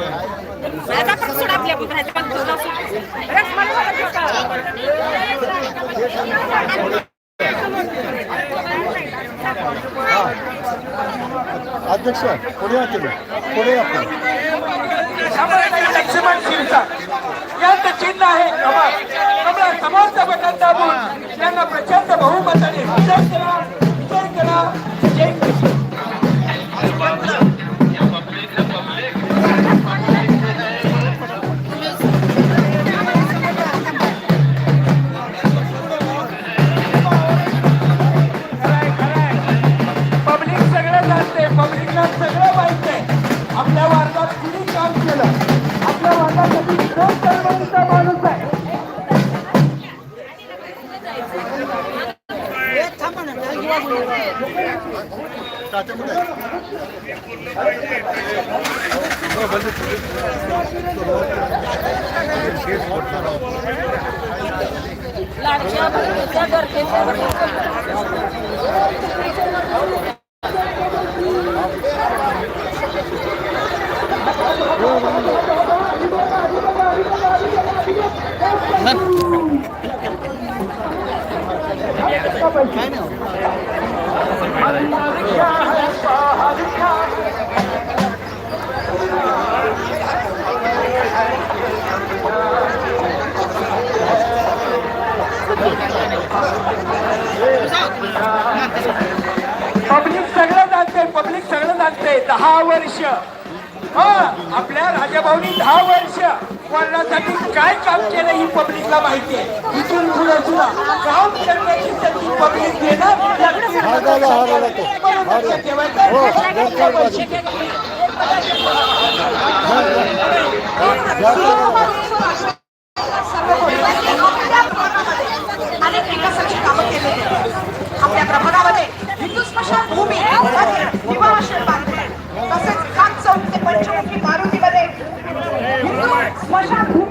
आता पण सोड आपल्या पुत्राची पण तुला अध्यक्ष पुढे या तुम्ही. पुढे या लक्ष्मण शिरसा यांचं चिन्ह आहे कमळ कमळा समोरचं बटन दाबून त्यांना प्रचंड बहुमताने विजय Lan पब्लिक सगळं जाणते पब्लिक सगळं जाणते दहा वर्ष. हा आपल्या राजाभाऊनी दहा वर्ष. वर्णासाठी काय काम केलं ही पब्लिकला माहिती आहे? इथून पुढे सुद्धा काम करण्याची संधी पब्लिक देणार हारला, हारला পোশাক